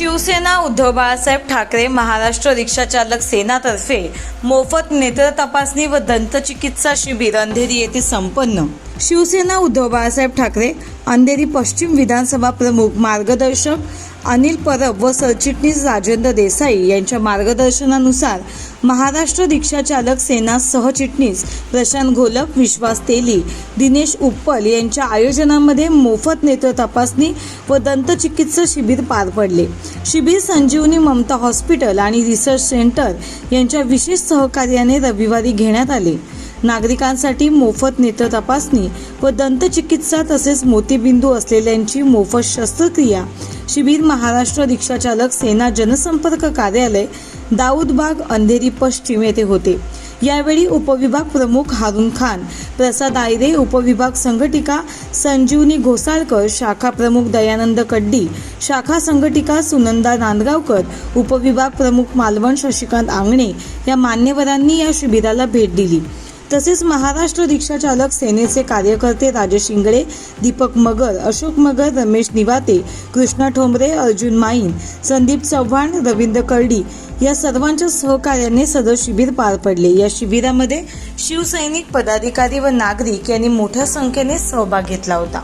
शिवसेना उद्धव बाळासाहेब ठाकरे महाराष्ट्र रिक्षाचालक सेनातर्फे मोफत नेत्र तपासणी व दंतचिकित्सा शिबिर अंधेरी येथे संपन्न शिवसेना उद्धव बाळासाहेब ठाकरे अंधेरी पश्चिम विधानसभा प्रमुख मार्गदर्शक अनिल परब व सरचिटणीस राजेंद्र देसाई यांच्या मार्गदर्शनानुसार महाराष्ट्र रिक्षाचालक सेना सहचिटणीस प्रशांत घोलप विश्वास तेली दिनेश उप्पल यांच्या आयोजनामध्ये मोफत नेत्र तपासणी व दंतचिकित्सा शिबिर पार पडले. शिबिर संजीवनी ममता हॉस्पिटल आणि रिसर्च सेंटर यांच्या विशेष सहकार्याने रविवारी घेण्यात आले. नागरिकांसाठी मोफत नेत्र तपासणी व दंतचिकित्सा तसेच मोतीबिंदू असलेल्यांची मोफत शस्त्रक्रिया. शिबिर महाराष्ट्र रिक्षाचालक सेना जनसंपर्क कार्यालय दाऊदबाग अंधेरी पश्चिम येथे होते. यावेळी उपविभाग प्रमुख हारून खान प्रसाद आयरे उपविभाग संघटिका संजीवनी घोसाळकर शाखा प्रमुख दयानंद कड्डी शाखा संघटिका सुनंदा नांदगावकर उपविभाग प्रमुख मालवण शशिकांत आंगणे या मान्यवरांनी या शिबिराला भेट दिली. तसेच महाराष्ट्र रिक्षा चालक सेनेचे कार्यकर्ते राजेश इंगळे दीपक मगर अशोक मगर रमेश निवाते कृष्णा ठोंबरे अर्जुन माईन संदीप चव्हाण रवींद्र कर्डी या सर्वांच्या सहकार्याने सदर शिबिर पार पडले. या शिबिरामध्ये शिवसैनिक पदाधिकारी व नागरिक यांनी मोठ्या संख्येने सहभाग घेतला होता.